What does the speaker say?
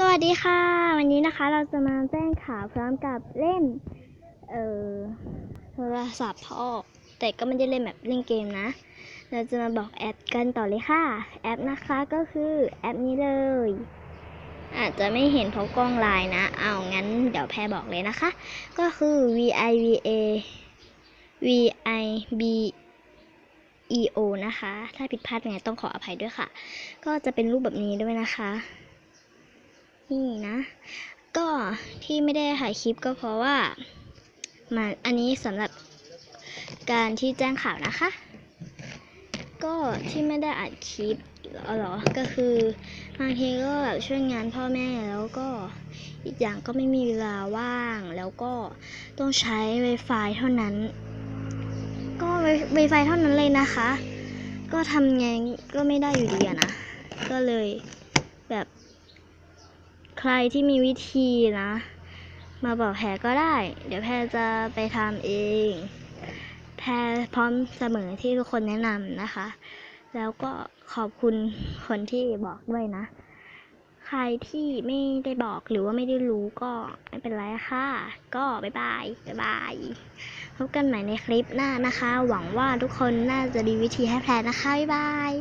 สวัสดีค่ะ วันนี้นะคะเราจะมาแจ้งข่าวพร้อมกับเล่น เอ่อโทรศัพท์พ่อแต่ก็ไม่ได้เล่นแบบเล่นเกมนะ เราจะมาบอกแอปกันต่อเลยค่ะ แอปนะคะก็คือแอปนี้เลย อาจจะไม่เห็นเพราะกล้องไลน์นะ เอางั้นเดี๋ยวแพรบอกเลยนะคะ ก็คือ V I V A V I B E O นะคะ ถ้าผิดพลาดยังไงต้องขออภัยด้วยค่ะ ก็จะเป็นรูปแบบนี้ด้วยนะคะ นี่นะ ก็ที่ไม่ได้ถ่ายคลิปก็เพราะว่ามันอันนี้สำหรับการที่แจ้งข่าวนะคะ ก็ที่ไม่ได้อัดคลิปเหรอ ก็คือบางทีก็แบบช่วยงานพ่อแม่แล้วก็อีกอย่างก็ไม่มีเวลาว่างแล้วก็ต้องใช้ Wi-Fi เท่านั้น ก็ Wi-Fi เท่านั้นเลยนะคะ ก็ทำไงก็ไม่ได้อยู่ดีอะนะ ก็เลยแบบ รที่มีวิธีนะ มาบอกแพรก็ได้ เดี๋ยวแพรจะไปทำเอง แพรพร้อมเสมอที่ทุกคนแนะนำนะคะ แล้วก็ขอบคุณคนที่บอกด้วยนะ ใครที่ไม่ได้บอกหรือว่าไม่ได้รู้ก็ไม่เป็นไรค่ะ ก็บ๊ายบายบ๊ายบายพบกันใหม่ในคลิปหน้านะคะ หวังว่าทุกคนน่าจะดีวิธีให้แพรนะคะบ๊ายบาย